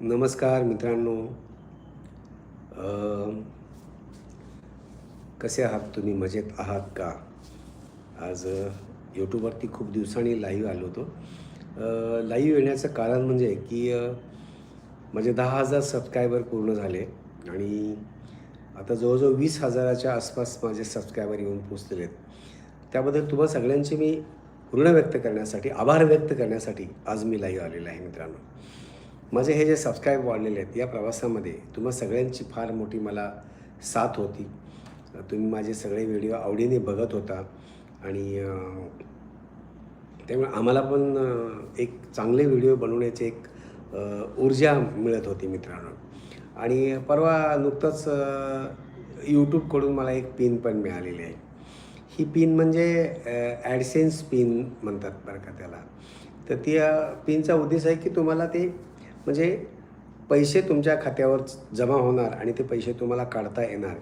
नमस्कार मित्रांनो. कसे आहात तुम्ही? मजेत आहात का? आज यूट्यूबवरती खूप दिवसांनी लाईव्ह आलो होतो. लाईव्ह येण्याचं कारण म्हणजे की माझे दहा हजार सबस्क्रायबर पूर्ण झाले आणि आता जवळजवळ वीस हजाराच्या आसपास माझे सबस्क्रायबर येऊन पोचलेले आहेत. त्याबद्दल तुम्हा सगळ्यांचे मी ऋण व्यक्त करण्यासाठी आभार व्यक्त करण्यासाठी आज मी लाईव्ह आलेला आहे मित्रांनो. माझे हे जे सबस्क्राईब वाढलेले आहेत या प्रवासामध्ये तुम्हा सगळ्यांची फार मोठी मला साथ होती. तुम्ही माझे सगळे व्हिडिओ आवडीने बघत होता आणि त्यामुळे आम्हाला पण एक चांगले व्हिडिओ बनवण्याची एक ऊर्जा मिळत होती मित्रांनो. आणि परवा नुकतंच यूट्यूबकडून मला एक पिन पण मिळालेली आहे. ही पिन म्हणजे ॲडसेन्स पिन म्हणतात बरं का त्याला. तर ती पिनचा उद्देश आहे की तुम्हाला ते म्हणजे पैसे तुमच्या खात्यावर जमा होणार आणि ते पैसे तुम्हाला काढता येणार.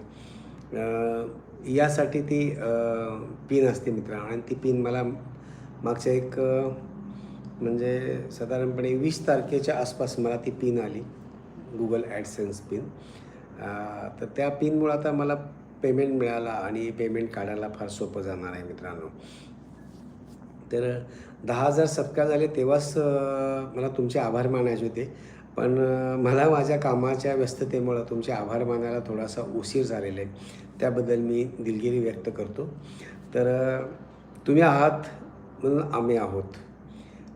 यासाठी ती पिन असते मित्र आणि ती पिन मला मागच्या एक म्हणजे साधारणपणे वीस तारखेच्या आसपास मला ती पिन आली. गुगल ॲडसेन्स पिन तर त्या पिनमुळं आता मला पेमेंट मिळाला आणि पेमेंट काढायला फार सोपं जाणार आहे मित्रांनो. तर दहा हजार सत्कार झाले तेव्हाच मला तुमचे आभार मानायचे होते. पण मला माझ्या कामाच्या व्यस्ततेमुळं तुमचे आभार मानायला थोडासा उशीर झालेला आहे. त्याबद्दल मी दिलगिरी व्यक्त करतो. तर तुम्ही आहात म्हणून आम्ही आहोत.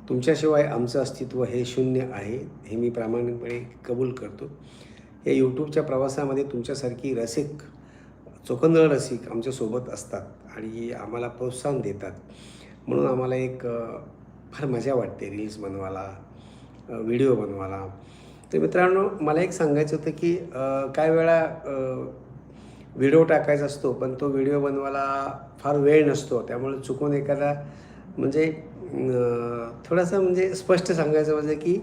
तुमच्याशिवाय आमचं अस्तित्व हे शून्य आहे हे मी प्रामाणिकपणे कबूल करतो. या यूट्यूबच्या प्रवासामध्ये तुमच्यासारखी रसिक चोखंदळ रसिक आमच्यासोबत असतात आणि आम्हाला प्रोत्साहन देतात. म्हणून आम्हाला एक फार मजा वाटते रील्स बनवायला व्हिडिओ बनवायला. तर मित्रांनो मला एक सांगायचं होतं की काय वेळा व्हिडिओ टाकायचा असतो पण तो व्हिडिओ बनवायला फार वेळ नसतो. त्यामुळे चुकून एखादा म्हणजे थोडासा थोडंसं म्हणजे स्पष्ट सांगायचं म्हणजे की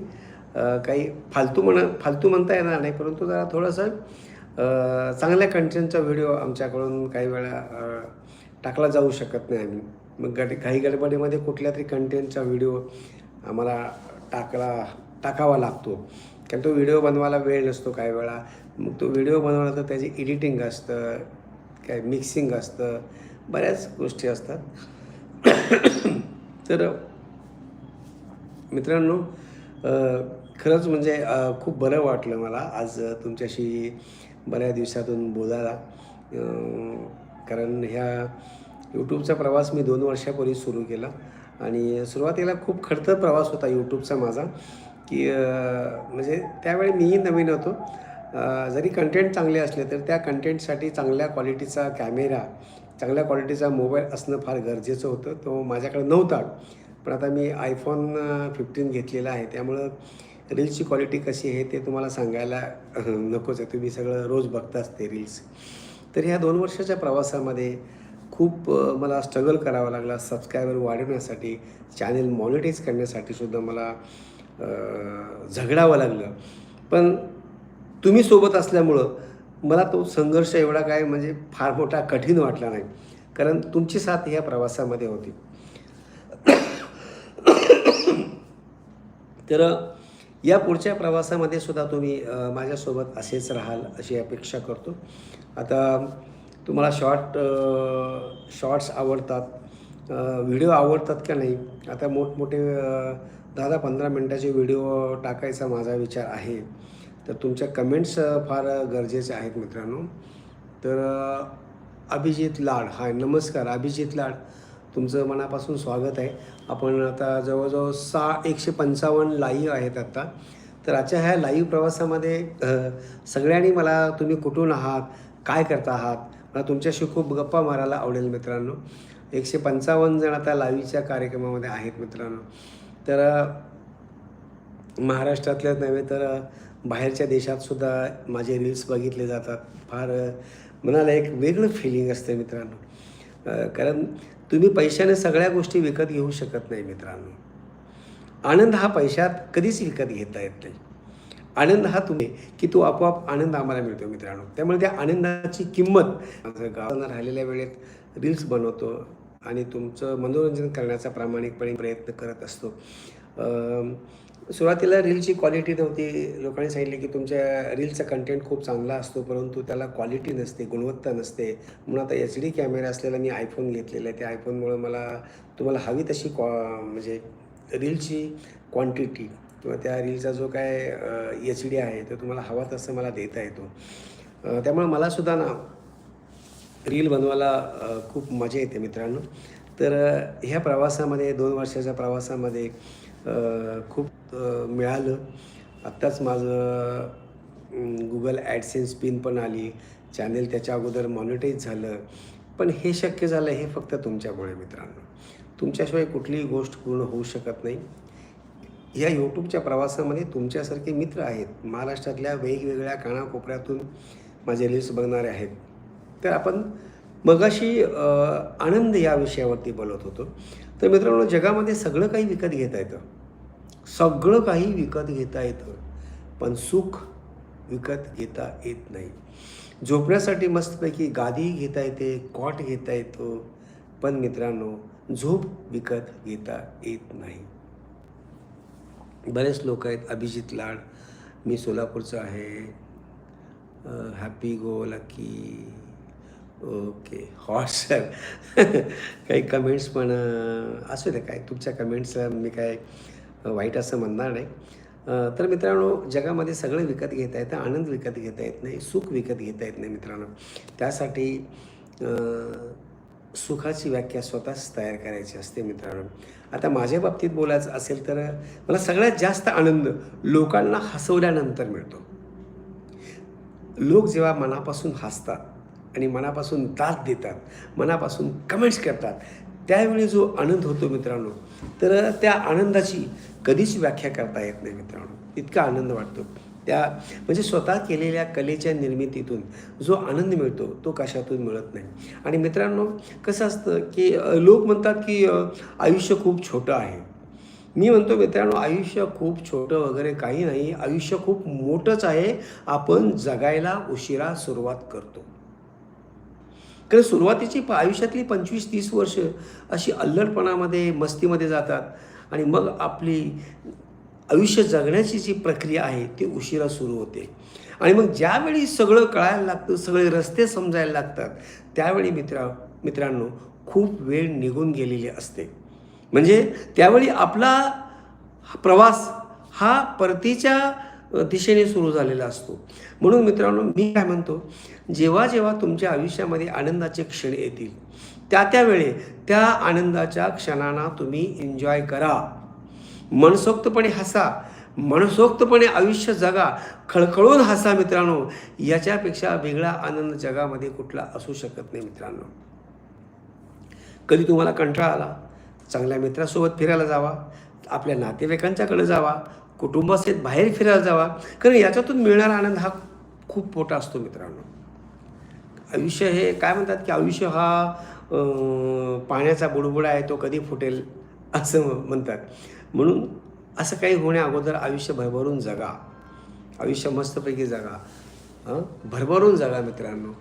काही फालतू म्हणा फालतू म्हणता येणार नाही परंतु जरा थोडंसं चांगल्या कंटेंटचा व्हिडिओ आमच्याकडून काही वेळा टाकला जाऊ शकत नाही आम्ही. मग गड काही गडबडीमध्ये कुठल्या तरी कंटेंटचा व्हिडिओ आम्हाला टाकला टाकावा लागतो. कारण तो व्हिडिओ बनवायला वेळ नसतो काही वेळा. मग तो व्हिडिओ बनवला तर त्याची एडिटिंग असतं काय मिक्सिंग असतं बऱ्याच गोष्टी असतात. तर मित्रांनो खरंच म्हणजे खूप बरं वाटलं मला आज तुमच्याशी बऱ्याच दिवसातून बोलायला. कारण ह्या यूट्यूबचा प्रवास मी दोन वर्षापूर्वी सुरू केला. आणि सुरुवातीला खूप खडतर प्रवास होता यूट्यूबचा माझा. की म्हणजे त्यावेळी मीही नवीन होतो. जरी कंटेंट चांगले असले तर त्या कंटेंटसाठी चांगल्या क्वालिटीचा कॅमेरा चांगल्या क्वालिटीचा मोबाईल असणं फार गरजेचं होतं. तो माझ्याकडे नव्हता. पण आता मी आयफोन फिफ्टीन घेतलेला आहे. त्यामुळं रील्सची क्वालिटी कशी आहे ते तुम्हाला सांगायला नकोच आहे. तुम्ही सगळं रोज बघताच ते रील्स. तर ह्या दोन वर्षाच्या प्रवासामध्ये खूप मला स्ट्रगल करावा लागला. सबस्क्रायबर वाढवण्यासाठी चॅनेल मॉनिटाईज करण्यासाठी सुद्धा मला झगडावं लागलं. पण तुम्ही सोबत असल्यामुळं मला तो संघर्ष एवढा काय म्हणजे फार मोठा कठीण वाटला नाही. कारण तुमची साथ ह्या प्रवासामध्ये होती. तर या पुढच्या प्रवासामध्ये सुद्धा तुम्ही माझ्यासोबत असेच राहाल अशी अपेक्षा करतो. आता तुम्हाला शॉर्ट शॉर्ट्स आवडतात व्हिडिओ आवडतात का नाही? आता मोठमोठे दहा दहा पंधरा मिनटाचे व्हिडिओ टाकायचा माझा विचार आहे. तर तुमच्या कमेंट्स फार गरजेचे आहेत मित्रांनो. तर अभिजित लाड हाय नमस्कार अभिजित लाड. तुमचं मनापासून स्वागत आहे. आपण आता जवळजवळ सहा एकशे पंचावन्न लाईव्ह आहेत आत्ता तर आजच्या ह्या लाईव्ह प्रवासामध्ये सगळ्यांनी मला तुम्ही कुठून आहात? काय करता आहात? मला तुमच्याशी खूप गप्पा मारायला आवडेल मित्रांनो. एकशे पंचावन्न जण आता लाईव्हच्या कार्यक्रमामध्ये आहेत मित्रांनो. तर महाराष्ट्रातल्याच नव्हे तर बाहेरच्या देशात सुद्धा माझे रील्स बघितले जातात. फार मनाला एक वेगळं फिलिंग असतं मित्रांनो. कारण तुम्ही पैशाने सगळ्या गोष्टी विकत घेऊ शकत नाही मित्रांनो. आनंद हा पैशात कधीच विकत घेता येत नाही. आनंद हा तुम्ही की तो आपोआप आनंद आम्हाला मिळतो मित्रांनो. त्यामुळे त्या आनंदाची किंमत माझं राहिलेल्या वेळेत रील्स बनवतो आणि तुमचं मनोरंजन करण्याचा प्रामाणिकपणे प्रयत्न करत असतो. सुरुवातीला रीलची क्वालिटी नव्हती. लोकांनी सांगितले की तुमच्या रीलचा कंटेंट खूप चांगला असतो परंतु त्याला क्वालिटी नसते गुणवत्ता नसते. म्हणून आता एच डी कॅमेरा असलेला मी आयफोन घेतलेला आहे. त्या आयफोनमुळं मला तुम्हाला हवी तशी क्वा म्हणजे रीलची क्वांटिटी किंवा त्या रीलचा जो काय एच डी आहे तो तुम्हाला हवा तसं मला देता येतो. त्यामुळे मलासुद्धा ना रील बनवायला खूप मजा येते मित्रांनो. तर ह्या प्रवासामध्ये दोन वर्षाच्या प्रवासामध्ये खूप मिळालं. आत्ताच माझं गुगल ॲडसेन्स पिन पण आली. चॅनेल त्याच्या अगोदर मॉनिटाईज झालं. पण हे शक्य झालं हे फक्त तुमच्यामुळे मित्रांनो. तुमच्याशिवाय कुठलीही गोष्ट पूर्ण होऊ शकत नाही. या यूट्यूबच्या प्रवासामध्ये तुमच्यासारखे मित्र आहेत. महाराष्ट्रातल्या वेगवेगळ्या कानाकोपऱ्यातून माझे रील्स बघणारे आहेत. तर आपण मगाशी आनंद या विषयावरती बोलत होतो. तर मित्रांनो जगामध्ये सगळं काही विकत घेता येतं. सगळं काही विकत घेता येतं पण सुख विकत घेता येत नाही. झोपण्यासाठी मस्तपैकी गादी घेता येते कॉट घेता येतो पण मित्रांनो झोप विकत घेता येत नाही. बरेच लोक आहेत अभिजित लाड मी सोलापूरचा आहे. Happy go lucky okay hot काही कमेंट्स पण असू दे काय तुमच्या कमेंट्स मी काय वाईट असं म्हणणार नाही. तर मित्रांनो जगामध्ये सगळं विकत घेता येतं आनंद विकत घेता येत नाही सुख विकत घेता येत नाही मित्रांनो. त्यासाठी सुखाची व्याख्या स्वतःच तयार करायची असते मित्रांनो. आता माझ्या बाबतीत बोलायचं असेल तर मला सगळ्यात जास्त आनंद लोकांना हसवल्यानंतर मिळतो. लोक जेव्हा मनापासून हसतात आणि मनापासून दाद देतात मनापासून कमेंट्स करतात त्यावेळी जो आनंद होतो मित्रांनो तर त्या आनंदाची कधीच व्याख्या करता येत नाही मित्रांनो. इतका आनंद वाटतो. त्या म्हणजे स्वतः केलेल्या कलेच्या निर्मितीतून जो आनंद मिळतो तो कशातून मिळत नाही. आणि मित्रांनो कसं असतं की लोक म्हणतात की आयुष्य खूप छोटं आहे. मी म्हणतो मित्रांनो आयुष्य खूप छोटं वगैरे काही नाही. आयुष्य खूप मोठंच आहे. आपण जगायला उशिरा सुरुवात करतो. कारण सुरुवातीची प आयुष्यातली पंचवीस तीस वर्ष अशी अल्लडपणामध्ये मस्तीमध्ये जातात. आणि मग आपली आयुष्य जगण्याची जी प्रक्रिया आहे ती उशिरा सुरू होते. आणि मग ज्यावेळी सगळं कळायला लागतं सगळे रस्ते समजायला लागतात त्यावेळी मित्रा मित्रांनो खूप वेळ निघून गेलेली असते. म्हणजे त्यावेळी आपला प्रवास हा परतीच्या दिशेने सुरू झालेला असतो. म्हणून मित्रांनो मी काय म्हणतो जेव्हा जेव्हा तुमच्या आयुष्यामध्ये आनंदाचे क्षण येतील त्या त्या वेळे त्या आनंदाच्या क्षणांना तुम्ही एन्जॉय करा. मनसोक्तपणे हसा मनसोक्तपणे आयुष्य जगा खळखळून हसा मित्रांनो. याच्यापेक्षा वेगळा आनंद जगामध्ये कुठला असू शकत नाही मित्रांनो. कधी तुम्हाला कंटाळा आला चांगल्या मित्रासोबत फिरायला जावा आपल्या नातेवाईकांच्याकडे जावा कुटुंबासहित बाहेर फिरायला जावा. कारण याच्यातून मिळणारा आनंद हा खूप मोठा असतो मित्रांनो. आयुष्य हे काय म्हणतात की आयुष्य हा पाण्याचा बुडबुडा आहे तो कधी फुटेल असं म्हणतात. म्हणून असं काही होण्या अगोदर आयुष्य भरभरून जगा. आयुष्य मस्तपैकी जगा. भरभरून जगा मित्रांनो.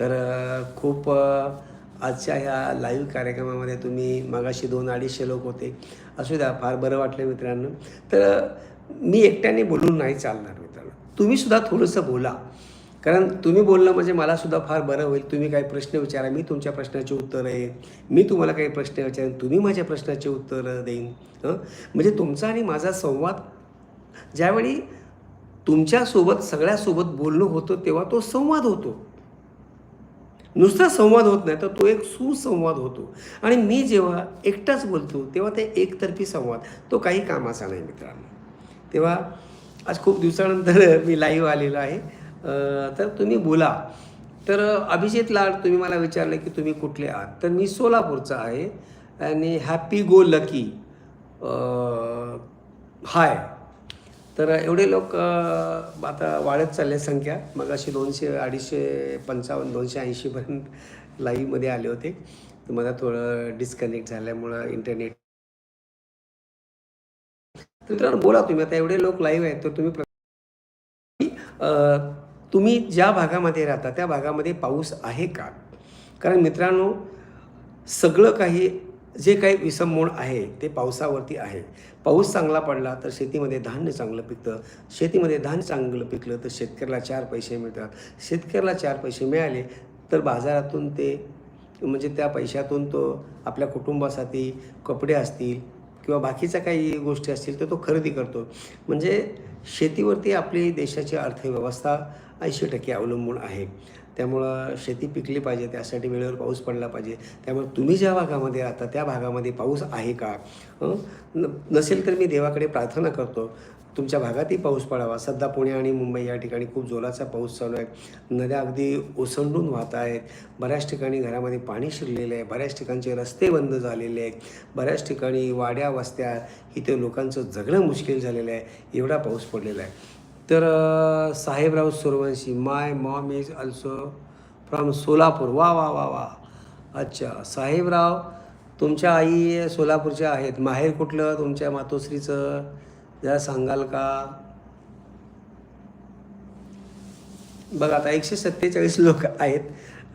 तर खूप आजच्या ह्या लाईव्ह कार्यक्रमामध्ये तुम्ही मगाशी दोन अडीचशे लोक होते. असू द्या फार बरं वाटलं मित्रांनो. तर मी एकट्याने बोलून नाही चालणार मित्रांनो. तुम्हीसुद्धा थोडंसं बोला. कारण तुम्ही बोलणं म्हणजे मलासुद्धा फार बरं होईल. तुम्ही काही प्रश्न विचारा मी तुमच्या प्रश्नाचे उत्तर आहे मी तुम्हाला काही प्रश्न विचारेन तुम्ही माझ्या प्रश्नाचे उत्तर देईन. हं? म्हणजे तुमचा आणि माझा संवाद ज्यावेळी तुमच्यासोबत सगळ्यासोबत बोलणं होतं तेव्हा तो संवाद होतो. नुसता संवाद होत नाही तर तो एक सुसंवाद होतो. आणि मी जेव्हा एकटाच बोलतो तेव्हा ते एकतर्फी संवाद. तो काही कामाचा नाही मित्रांनो. तेव्हा आज खूप दिवसानंतर मी लाईव्ह आलेलो आहे. तर तुम्ही बोला. तर अभिजित लाड तुम्ही मला विचारलं की तुम्ही कुठले आहात? तर मी सोलापूरचा आहे आणि हॅपी गो लकी हाय. तर एवढे लोक आता वाढत चालले संख्या. मग अशी दोनशे अडीचशे पंचावन्न दोनशे ऐंशीपर्यंत लाईव्हमध्ये आले होते. तर मला थोडं डिस्कनेक्ट झाल्यामुळं इंटरनेट मित्रांनो बोला तुम्ही. आता एवढे लोक लाईव्ह आहेत तर तुम्ही तुम्ही ज्या भागामध्ये राहता त्या भागामध्ये पाऊस आहे का? कारण मित्रांनो सगळं काही जे काही विसंमोड आहे ते पावसावरती आहे. पाऊस चांगला पडला तर शेतीमध्ये धान्य चांगलं पिकतं. शेतीमध्ये धान्य चांगलं पिकलं तर शेतकऱ्याला चार पैसे मिळतात. शेतकऱ्याला चार पैसे मिळाले तर बाजारातून ते म्हणजे त्या पैशातून तो आपल्या कुटुंबासाठी कपडे असतील किंवा बाकीच्या काही गोष्टी असतील तर तो खरेदी करतो. म्हणजे शेतीवरती आपली देशाची अर्थव्यवस्था ऐंशी टक्के अवलंबून आहे. त्यामुळं शेती पिकली पाहिजे त्यासाठी वेळेवर पाऊस पडला पाहिजे. त्यामुळे तुम्ही ज्या भागामध्ये राहता त्या भागामध्ये पाऊस आहे का? न नसेल तर मी देवाकडे प्रार्थना करतो. तुमच्या भागातही पाऊस पडावा. सध्या पुणे आणि मुंबई या ठिकाणी खूप जोराचा पाऊस चालू आहे. नद्या अगदी ओसंडून वाहत आहेत. बऱ्याच ठिकाणी घरामध्ये पाणी शिरलेलं आहे. बऱ्याच ठिकाणचे रस्ते बंद झालेले आहेत. बऱ्याच ठिकाणी वाड्या वस्त्या इथे लोकांचं जगणं मुश्किल झालेलं आहे. एवढा पाऊस पडलेला आहे. तर Sahebrao Suryavanshi my mom is also from Solapur. वा वा वा वा. अच्छा साहेबराव तुमच्या आई सोलापूरच्या आहेत. माहेर कुठलं? तुमच्या मातोश्रीचं? जरा सांगाल का? बघा आता एकशे सत्तेचाळीस लोक आहेत.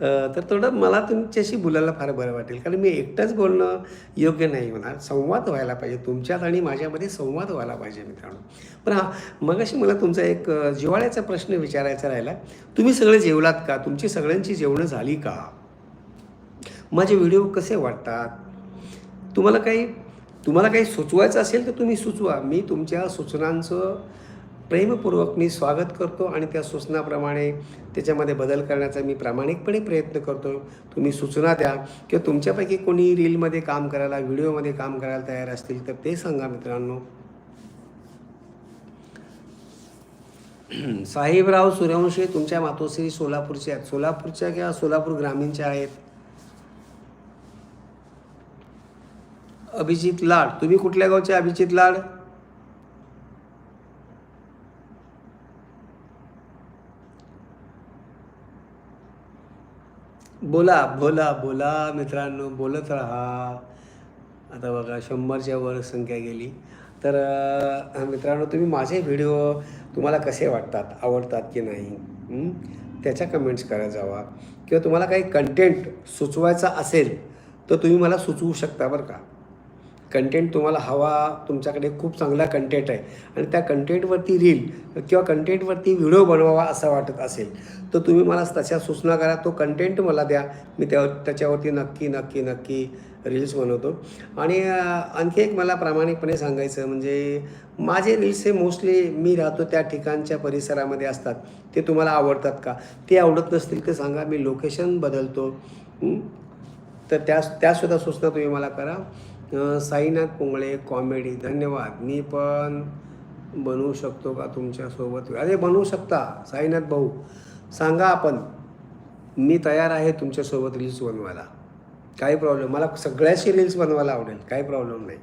तर थोडं मला तुमच्याशी बोलायला फार बरं वाटेल. कारण मी एकटंच बोलणं योग्य नाही होणार. संवाद व्हायला पाहिजे. तुमच्यात आणि माझ्यामध्ये संवाद व्हायला पाहिजे मित्रांनो. पण हा मगाशी मला तुमचा एक जिवाळ्याचा जिव्हाळ्याचा प्रश्न विचारायचा राहिला. तुम्ही सगळे जेवलात का? तुमची सगळ्यांची जेवणं झाली का? माझे व्हिडिओ कसे वाटतात? तुम्हाला काही तुम्हाला काही सुचवायचं असेल तर तुम्ही सुचवा. मी तुमच्या सूचनांचं प्रेमपूर्वक मी स्वागत करतो आणि त्या सूचनाप्रमाणे त्याच्यामध्ये बदल करण्याचा मी प्रामाणिकपणे प्रयत्न करतो. तुम्ही सूचना द्या किंवा तुमच्यापैकी कोणी रीलमध्ये काम करायला व्हिडिओमध्ये काम करायला तयार असतील तर ते सांगा मित्रांनो. साहेबराव सूर्यवंशी तुमच्या मातोश्री सोलापूरच्या आहेत. सोलापूरच्या किंवा सोलापूर ग्रामीणच्या आहेत. अभिजित लाड. तुम्ही कुठल्या गावचे अभिजित लाड? बोला बोला बोला मित्रांनो बोलत राहा. आता बघा शंभरच्या वर संख्या गेली. तर मित्रांनो तुम्ही माझे व्हिडिओ तुम्हाला कसे वाटतात आवडतात की नाही त्याच्या कमेंट्स करत जावा. किंवा तुम्हाला काही कंटेंट सुचवायचा असेल तर तुम्ही मला सुचवू शकता बरं का. कंटेंट तुम्हाला हवा तुमच्याकडे खूप चांगला कंटेंट आहे. आणि त्या कंटेंटवरती रील किंवा कंटेंटवरती व्हिडिओ बनवावा असं वाटत असेल तर तुम्ही मला तशा सूचना करा. तो कंटेंट मला द्या. मी त्या त्याच्यावरती नक्की नक्की नक्की रील्स बनवतो. आणि आणखी एक मला प्रामाणिकपणे सांगायचं म्हणजे माझे रील्स हे मोस्टली मी राहतो त्या ठिकाणच्या परिसरामध्ये असतात. ते तुम्हाला आवडतात का? ते आवडत नसतील तर सांगा. मी लोकेशन बदलतो. तर त्या त्यासुद्धा सूचना तुम्ही मला करा. साईनाथ पुंगळे कॉमेडी धन्यवाद. मी पण बनवू शकतो का तुमच्यासोबत? अरे बनवू शकता. साईनाथ भाऊ सांगा आपण. मी तयार आहे तुमच्यासोबत रील्स बनवायला. काही प्रॉब्लेम मला सगळ्याशी रील्स बनवायला आवडेल. काही प्रॉब्लेम नाही.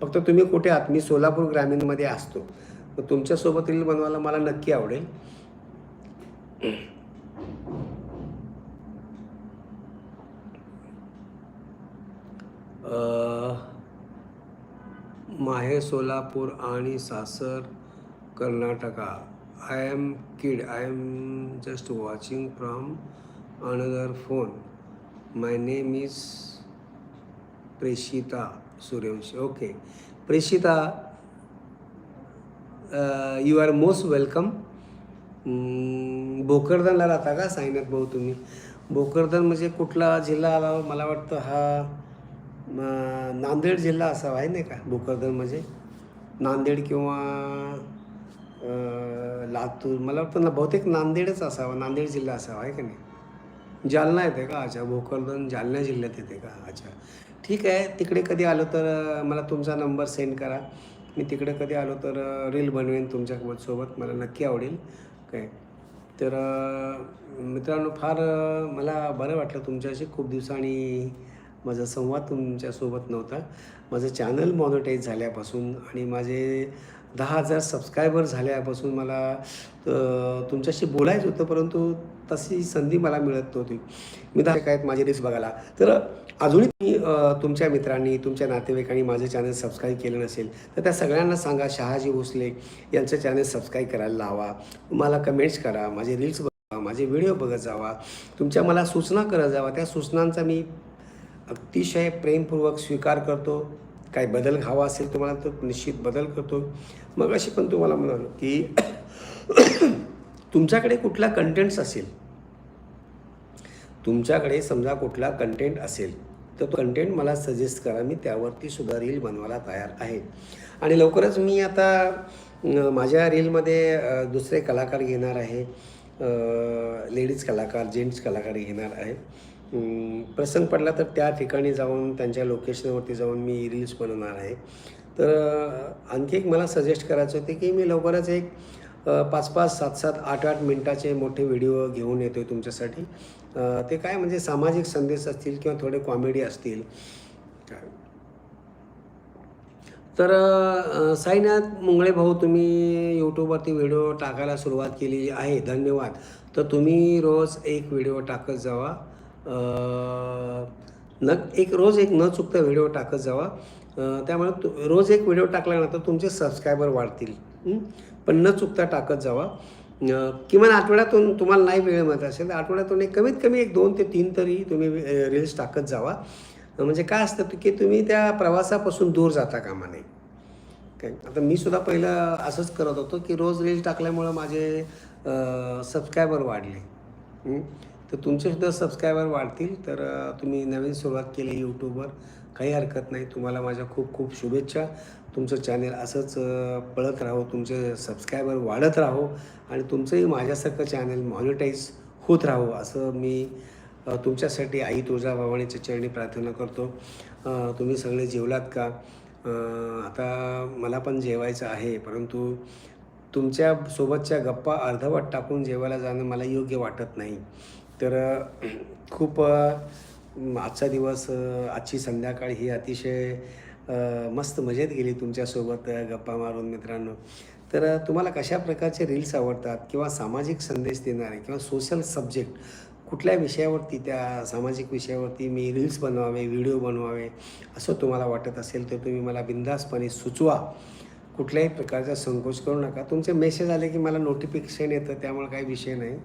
फक्त तुम्ही कुठे आहात? मी सोलापूर ग्रामीणमध्ये असतो. तर तुमच्यासोबत रील बनवायला मला नक्की आवडेल. माहे सोलापूर आणि सासर Karnataka. I am kid I am just watching from another phone my name is Preshita Suryavanshi okay Preshita you are most welcome भोकरदनला राहता का साईनाथ भाऊ तुम्ही? भोकरदन म्हणजे कुठला जिल्हा आला? मला वाटतं हा मग नांदेड जिल्हा असावा आहे नाही का? भोकरदन म्हणजे. नांदेड किंवा लातूर मला वाटतं ना बहुतेक नांदेडच असावा नांदेड जिल्हा असावा आहे का नाही? जालना येते का अच्छा भोकरदन जालना जिल्ह्यात येते का अच्छा ठीक आहे तिकडे कधी आलो तर मला तुमचा नंबर सेंड करा. मी तिकडे कधी आलो तर रील बनवेन तुमच्यासोबत मला नक्की आवडेल. काय? तर मित्रांनो फार मला बरं वाटलं तुमच्याशी खूप दिवसांनी माझा संवाद तुमच्यासोबत नव्हता. माझं चॅनल मॉनिटाईज झाल्यापासून आणि माझे दहा हजार सबस्क्रायबर झाल्यापासून मला तुमच्याशी बोलायचं होतं परंतु तशी संधी मला मिळत नव्हती. मी दहा काय माझे रील्स बघायला. तर अजूनही मी तुमच्या मित्रांनी तुमच्या नातेवाईकांनी माझं चॅनल सबस्क्राईब केलं नसेल तर त्या सगळ्यांना सांगा शहाजी भोसले यांचं चॅनल सबस्क्राईब करायला लावा. मला कमेंट्स करा माझे रील्स बघा माझे व्हिडिओ बघत जावा. तुमच्या मला सूचना करत जावा. त्या सूचनांचा मी अतिशय प्रेमपूर्वक स्वीकार करतो. काही बदल हवा असेल तुम्हाला तर निश्चित बदल करतो. मग अशी पण तुम्हाला म्हणालो की तुमच्याकडे कुठला कंटेंट्स असेल? तुमच्याकडे समजा कुठला कंटेंट असेल तर तो कंटेंट मला सजेस्ट करा. मी त्यावरती सुद्धा रील बनवायला तयार आहे. आणि लवकरच मी आता माझ्या रीलमध्ये दुसरे कलाकार घेणार आहे. लेडीज कलाकार जेंट्स कलाकार घेणार आहे. प्रसंग पडला तर त्या ठिकाणी जाऊन त्यांच्या लोकेशनवरती जाऊन मी रील्स बनवणार आहे. तर आणखी एक मला सजेस्ट करायचं होते की मी लवकरच एक पाच पाच सात सात आठ आठ मिनटाचे मोठे व्हिडिओ घेऊन येतो आहे तुमच्यासाठी ते काय म्हणजे सामाजिक संदेश असतील किंवा थोडे कॉमेडी असतील. तर साईनाथ मुंगळे भाऊ तुम्ही यूट्यूबवरती व्हिडिओ टाकायला सुरुवात केली आहे. धन्यवाद. तर तुम्ही रोज एक व्हिडिओ टाकत जावा. न एक रोज एक न चुकता व्हिडिओ टाकत जावा. त्यामुळे तु रोज एक व्हिडिओ टाकल्यानंतर तुमचे सबस्क्रायबर वाढतील. पण न चुकता टाकत जावा. किमान आठवड्यातून तुम्हाला नाही वेळ मिळत असेल तर आठवड्यातून एक कमीत कमी एक दोन ते तीन तरी तुम्ही रील्स टाकत जावा. म्हणजे काय असतं की तुम्ही त्या प्रवासापासून दूर जाता कामा नये. काय? आता मी सुद्धा पहिलं असंच करत होतो की रोज रील्स टाकल्यामुळं माझे सबस्क्रायबर वाढले. तर तुमचेसुद्धा सबस्क्रायबर वाढतील. तर तुम्ही नवीन सुरुवात केली यूट्यूबवर काही हरकत नाही. तुम्हाला माझ्या खूप खूप शुभेच्छा. तुमचं चॅनेल असंच पळत राहो तुमचे सबस्क्रायबर वाढत राहो आणि तुमचंही माझ्यासारखं चॅनेल मॉनिटाईज होत राहो असं मी तुमच्यासाठी आई तुळजाभवानीच्या चरणी प्रार्थना करतो. तुम्ही सगळे जेवलात का? आता मला पण जेवायचं आहे परंतु तुमच्या सोबतच्या गप्पा अर्धवट टाकून जेवायला जाणं मला योग्य वाटत नाही. तर खूप आजचा दिवस आजची संध्याकाळ ही अतिशय मस्त मजेत गेली तुमच्यासोबत गप्पा मारून मित्रांनो. तर तुम्हाला कशा प्रकारचे रील्स आवडतात किंवा सामाजिक संदेश देणारे किंवा सोशल सब्जेक्ट कुठल्या विषयावरती त्या सामाजिक विषयावरती मी रील्स बनवावे व्हिडिओ बनवावे असं तुम्हाला वाटत असेल तर तुम्ही मला बिंदासपणे सुचवा. कुठल्याही प्रकारचा संकोच करू नका. तुमचे मेसेज आले की मला नोटिफिकेशन येतं त्यामुळे काही विषय नाही.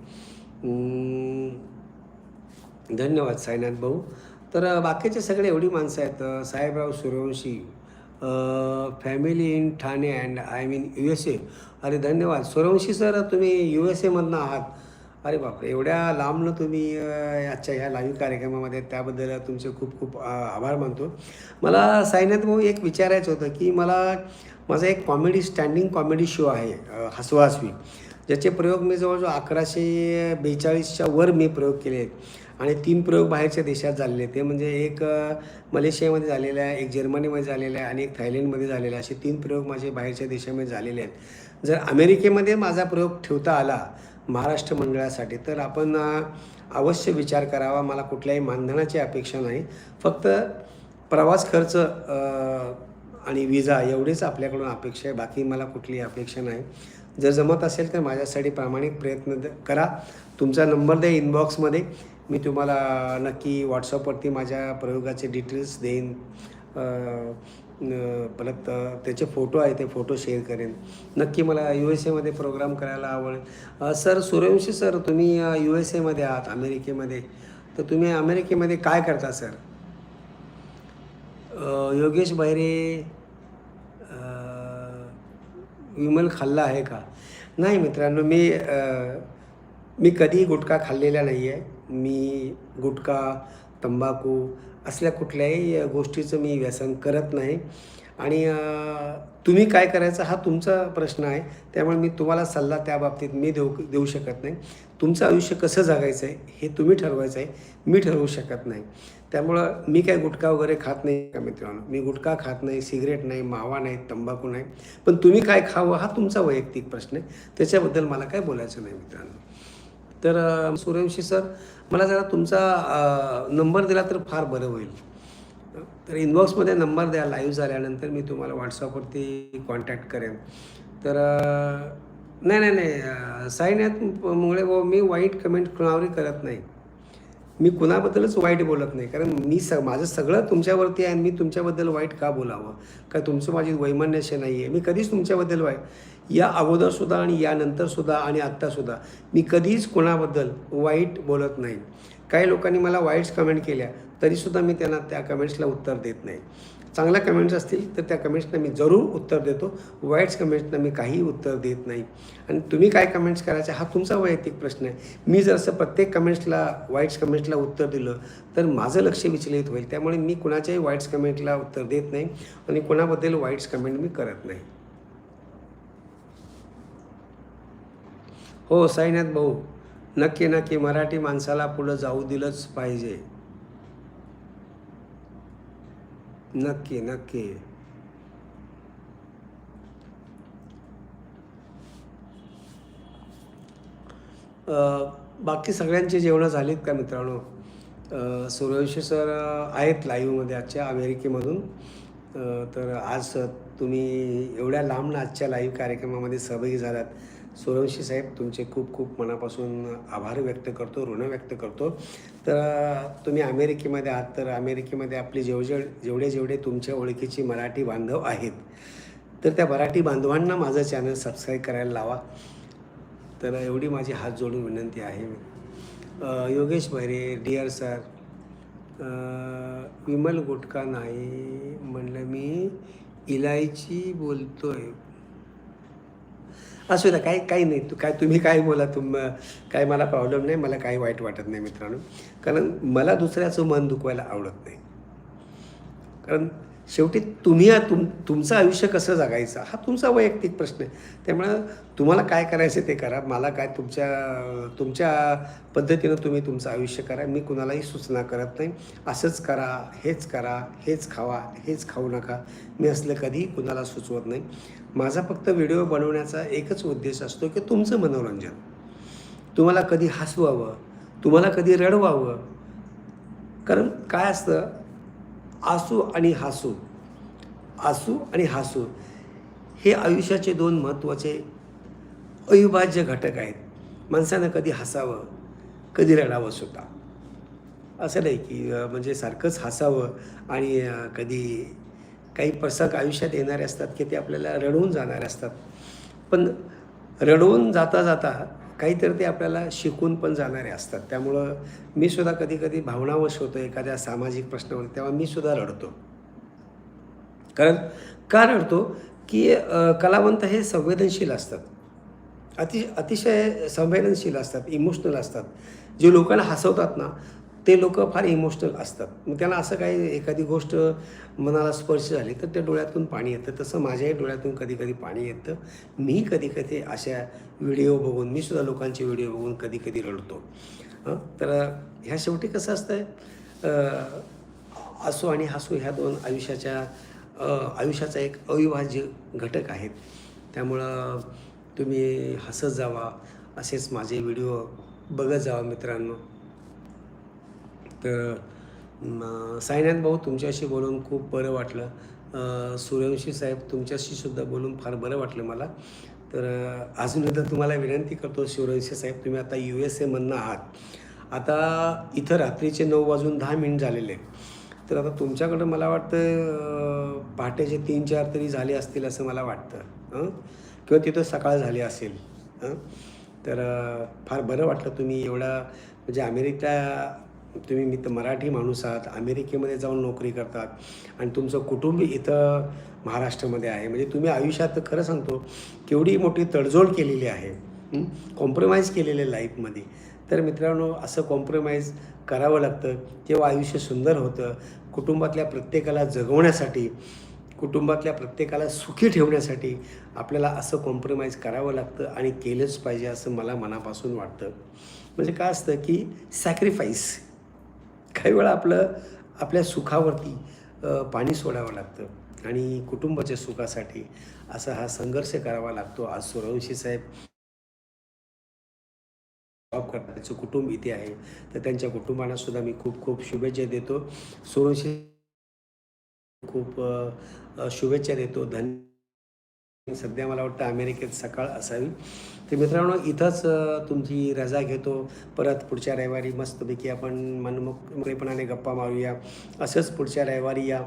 धन्यवाद साईनाथ भाऊ. तर बाकीचे सगळे एवढी माणसं आहेत Sahebrao Suryavanshi family in Thane and I mean U S A. अरे धन्यवाद. सूर्यवंशी सर तुम्ही यू एस एमधनं आहात. अरे बापरे एवढ्या लांबनं तुम्ही आजच्या ह्या लाईव्ह कार्यक्रमामध्ये त्याबद्दल तुमचे खूप खूप आभार मानतो. मला साईनाथ भाऊ एक विचारायचं होतं की मला माझा एक कॉमेडी स्टँडिंग कॉमेडी शो आहे अ, हसवा हसवी ज्याचे प्रयोग मी जवळजवळ अकराशे बेचाळीसच्या वर मी प्रयोग केले आहेत. आणि तीन प्रयोग बाहेरच्या देशात झालेले आहेत. ते म्हणजे एक मलेशियामध्ये झालेला आहे एक जर्मनीमध्ये झालेला आहे आणि एक थायलंडमध्ये झालेला आहे. असे तीन प्रयोग माझे बाहेरच्या देशामध्ये झालेले आहेत. जर अमेरिकेमध्ये माझा प्रयोग ठेवता आला महाराष्ट्र मंडळासाठी तर आपण अवश्य विचार करावा. मला कुठल्याही मानधनाची अपेक्षा नाही. फक्त प्रवास खर्च आणि विजा एवढेच आपल्याकडून अपेक्षा आहे. बाकी मला कुठलीही अपेक्षा नाही. जर जमत असेल तर माझ्यासाठी प्रामाणिक प्रयत्न करा. तुमचा नंबर द्या इनबॉक्समध्ये मी तुम्हाला नक्की व्हॉट्सअपवरती माझ्या प्रयोगाचे डिटेल्स देईन. परत त्याचे फोटो आहे ते फोटो शेअर करेन. नक्की मला यू एस एमध्ये प्रोग्राम करायला आवडेल. सर सूर्यवंशी सर तुम्ही यू एस एमध्ये आहात अमेरिकेमध्ये. तर तुम्ही अमेरिकेमध्ये काय करता सर? योगेश बहिरे विमल खाल्ला आहे का? नाही मित्रांनो मी मी कधीही गुटखा खाल्लेला नाही आहे मी गुटखा तंबाखू असल्या कुठल्याही गोष्टीचं मी व्यसन करत नाही. आणि तुम्ही काय करायचं हा तुमचा प्रश्न आहे. त्यामुळे मी तुम्हाला सल्ला त्या बाबतीत मी देऊ देऊ शकत नाही. तुमचं आयुष्य कसं जगायचं आहे हे तुम्ही ठरवायचं आहे मी ठरवू शकत नाही. त्यामुळं मी काय गुटखा वगैरे खात नाही का मित्रांनो? मी गुटखा खात नाही सिगरेट नाही मावा नाही तंबाखू नाही. पण तुम्ही काय खावं हा तुमचा वैयक्तिक प्रश्न आहे. त्याच्याबद्दल मला काय बोलायचं नाही मित्रांनो. तर सूर्यवंशी सर मला जरा तुमचा नंबर दिला तर फार बरं होईल. तर इनबॉक्समध्ये नंबर द्या लाईव्ह झाल्यानंतर मी तुम्हाला व्हॉट्सअपवरती कॉन्टॅक्ट करेन. तर नाही नाही नाही अ, साईनाथ मुळे मी वाईट कमेंट कुणावरही करत नाही. मी कुणाबद्दलच वाईट बोलत नाही. कारण मी स माझं सगळं तुमच्यावरती आहे आणि मी तुमच्याबद्दल वाईट का बोलावं? का तुमचं माझी वैमनस्य नाही आहे मी कधीच तुमच्याबद्दल वाईट या अगोदरसुद्धा आणि यानंतरसुद्धा आणि आत्तासुद्धा मी कधीच कोणाबद्दल वाईट बोलत नाही. काही लोकांनी मला वाईट्स कमेंट केल्या तरीसुद्धा मी त्यांना त्या कमेंट्सला उत्तर देत नाही. चांगल्या कमेंट्स असतील तर त्या कमेंट्सना मी जरूर उत्तर देतो. वाईट्स कमेंट्सना मी काही उत्तर देत नाही. आणि तुम्ही काय कमेंट्स करायचे हा तुमचा वैयक्तिक प्रश्न आहे. मी जर असं प्रत्येक कमेंट्सला वाईट्स कमेंट्सला उत्तर दिलं तर माझं लक्ष विचलित होईल. त्यामुळे मी कुणाच्याही वाईट्स कमेंटला उत्तर देत नाही आणि कोणाबद्दल वाईट्स कमेंट मी करत नाही. हो साईनाथ भाऊ नक्की नक्की मराठी माणसाला पुढं जाऊ दिलंच पाहिजे. नक्की नक्की. बाकी सगळ्यांची जेवणं झालीत का मित्रांनो? सूर्यवंशी सर आहेत लाईव्हमध्ये आजच्या अमेरिकेमधून. तर आज तुम्ही एवढ्या लांब आजच्या लाईव्ह कार्यक्रमामध्ये सहभागी झालात. सूर्यवंशी साहेब तुमचे खूप खूप मनापासून आभार व्यक्त करतो ऋण व्यक्त करतो. तर तुम्ही अमेरिकेमध्ये आहात तर अमेरिकेमध्ये आपले जेवढे जेवढे जेवढे तुमच्या ओळखीचे मराठी बांधव आहेत तर त्या मराठी बांधवांना माझं चॅनल सबस्क्राईब करायला लावा. तर एवढी माझी हात जोडून विनंती आहे. योगेश भैरे डिअर सर विमल गुटका नाही म्हणलं मी इलायची बोलतोय. असू द्या काही काही नाही. तू काय तुम्ही काय बोला तुम काय मला प्रॉब्लेम नाही मला काही वाईट वाटत नाही मित्रांनो. कारण मला दुसऱ्याचं मन दुखवायला आवडत नाही. कारण शेवटी तुम्ही तुम तुमचं आयुष्य कसं जगायचं? हा तुमचा वैयक्तिक प्रश्न आहे. त्यामुळं तुम्हाला काय करायचं ते करा. मला काय तुमच्या तुमच्या पद्धतीनं तुम्ही तुमचं आयुष्य करा. मी कुणालाही सूचना करत नाही. असंच करा हेच करा हेच खावा हेच खाऊ नका. मी असलं कधीही कुणाला सुचवत नाही. माझा फक्त व्हिडिओ बनवण्याचा एकच उद्देश असतो की तुमचं मनोरंजन. तुम्हाला कधी हसवावं तुम्हाला कधी रडवावं. कारण काय असतं आसू आणि हासू. आसू आणि हासू हे आयुष्याचे दोन महत्त्वाचे अविभाज्य घटक आहेत. माणसानं कधी हसावं कधी रडावं सुद्धा. असं नाही की म्हणजे सारखंच हसावं आणि कधी काही प्रसंग आयुष्यात येणारे असतात की ते आपल्याला रडवून जाणारे असतात. पण रडवून जाता जाता काहीतरी ते आपल्याला शिकून पण जाणारे असतात. त्यामुळं मी सुद्धा कधी कधी भावनावश होतो एखाद्या सामाजिक प्रश्नावर तेव्हा मी सुद्धा रडतो. कारण का रडतो? की कलावंत हे संवेदनशील असतात. अति अतिशय संवेदनशील असतात इमोशनल असतात. जे लोकांना हसवतात ना ते लोक फार इमोशनल असतात. मग त्यांना असं काही एखादी गोष्ट मनाला स्पर्श झाली तर त्या डोळ्यातून पाणी येतं. तसं माझ्याही डोळ्यातून कधी कधी पाणी येतं. मी कधी कधी अशा व्हिडिओ बघून मी सुद्धा लोकांचे व्हिडिओ बघून कधी कधी रडतो तर ह्या शेवटी कसं असतं हसू आणि हसू ह्या दोन आयुष्याच्या आयुष्याचा एक अविभाज्य घटक आहेत. त्यामुळं तुम्ही हसत जावा. असेच माझे व्हिडिओ बघत जावा मित्रांनो. तर साईनाथ भाऊ तुमच्याशी बोलून खूप बरं वाटलं. सूर्यवंशी साहेब तुमच्याशी सुद्धा बोलून फार बरं वाटलं मला. तर अजून एकदा तुम्हाला विनंती करतो सूर्यवंशी साहेब तुम्ही आता यू एस एमधनं आहात. आता इथं रात्रीचे नऊ वाजून दहा मिनिट झालेले आहेत. तर आता तुमच्याकडं मला वाटतं पहाटेचे तीन चार तरी झाले असतील असं मला वाटतं. किंवा तिथं सकाळ झाली असेल. तर फार बरं वाटलं तुम्ही एवढा म्हणजे अमेरिका तुम्ही मित्र मराठी माणूस आहात अमेरिकेमध्ये जाऊन नोकरी करतात आणि तुमचं कुटुंब इथं महाराष्ट्रामध्ये आहे. म्हणजे तुम्ही आयुष्यात तर खरं सांगतो केवढी मोठी तडजोड केलेली आहे. कॉम्प्रोमाइज केलेले लाईफमध्ये तर मित्रांनो असं कॉम्प्रोमाइज करावं लागतं. तेव्हा आयुष्य सुंदर होतं कुटुंबातल्या प्रत्येकाला जगवण्यासाठी कुटुंबातल्या प्रत्येकाला सुखी ठेवण्यासाठी आपल्याला असं कॉम्प्रोमाइज करावं लागतं आणि केलंच पाहिजे असं मला मनापासून वाटतं. म्हणजे काय असतं की सॅक्रिफाईस काही वेळा आपलं आपल्या सुखावरती पाणी सोडावं लागतं. आणि कुटुंबाच्या सुखासाठी असा हा संघर्ष करावा लागतो. आज सूर्यवंशी साहेब जॉब करतात त्याचं कुटुंब इथे आहे. तर त्यांच्या कुटुंबाला सुद्धा मी खूप खूप शुभेच्छा देतो. सूर्यवंशी खूप शुभेच्छा देतो. धन्य सध्या मला वाटतं अमेरिकेत सकाळ असावी. तर मित्रांनो इथंच तुमची रजा घेतो. परत पुढच्या रविवारी मस्तपैकी आपण मनमोकळेपणाने गप्पा मारूया. असंच पुढच्या रविवारी या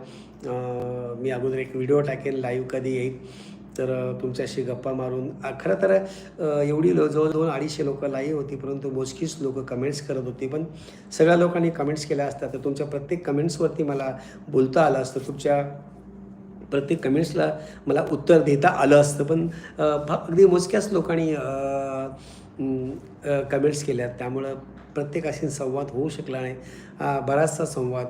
मी अगोदर एक व्हिडिओ टाकेन लाईव्ह कधी येईल. तर तुमच्याशी गप्पा मारून खरं तर एवढी लो जवळ दोन अडीचशे लोकं लाईव्ह होती परंतु मोजकीच लोकं कमेंट्स करत होती. पण सगळ्या लोकांनी कमेंट्स केल्या असतात. तर तुमच्या प्रत्येक कमेंट्सवरती मला बोलता आलं असतं. तुमच्या प्रत्येक कमेंट्सला मला उत्तर देता आलं असतं. पण अगदी मोजक्याच लोकांनी कमेंट्स केल्या त्यामुळं प्रत्येकाशी संवाद होऊ शकला नाही. बराचसा संवाद.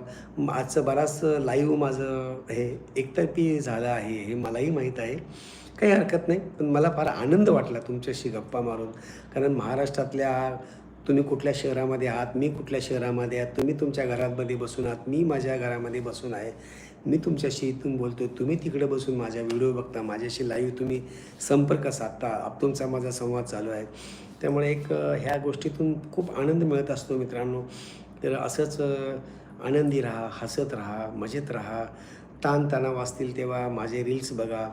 आजचं बराचसं लाईव्ह माझं हे एकतर्फी झालं आहे हे मलाही माहीत आहे. काही हरकत नाही. पण मला फार आनंद वाटला तुमच्याशी गप्पा मारून. कारण महाराष्ट्रातल्या तुम्ही कुठल्या शहरामध्ये आहात मी कुठल्या शहरामध्ये आहात तुम्ही तुमच्या घरामध्ये बसून आहात मी माझ्या घरामध्ये बसून आहे. मी तुमच्याशी इथून बोलतो तुम्ही तिकडे बसून माझ्या व्हिडिओ बघता माझ्याशी लाईव्ह तुम्ही संपर्क साधता. आप तुमचा माझा संवाद चालू आहे. त्यामुळे एक ह्या गोष्टीतून खूप आनंद मिळत असतो मित्रांनो. तर असंच आनंदी राहा हसत राहा मजेत राहा. ताणतणाव असतील तेव्हा माझे रील्स बघा.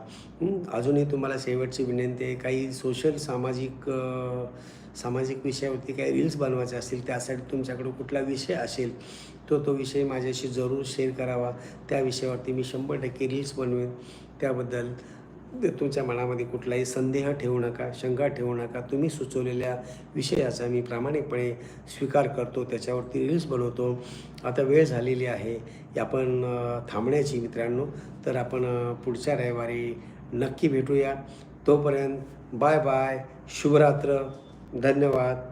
अजूनही तुम्हाला शेवटची विनंती आहे काही सोशल सामाजिक सामाजिक विषयावरती काही रील्स बनवायचे असतील त्यासाठी तुमच्याकडे कुठला विषय असेल तो तो विषय माझ्याशी जरूर शेअर करावा. त्या विषयावरती मी शंभर टक्के रील्स बनवेन. त्याबद्दल तुमच्या मनामध्ये कुठलाही संदेह ठेवू नका शंका ठेवू नका. तुम्ही सुचवलेल्या विषयाचा मी प्रामाणिकपणे स्वीकार करतो त्याच्यावरती रील्स बनवतो. आता वेळ झालेली आहे. आपण थांबण्याची मित्रांनो. तर आपण पुढच्या रविवारी नक्की भेटूया. तोपर्यंत बाय बाय. शुभरात्र. धन्यवाद.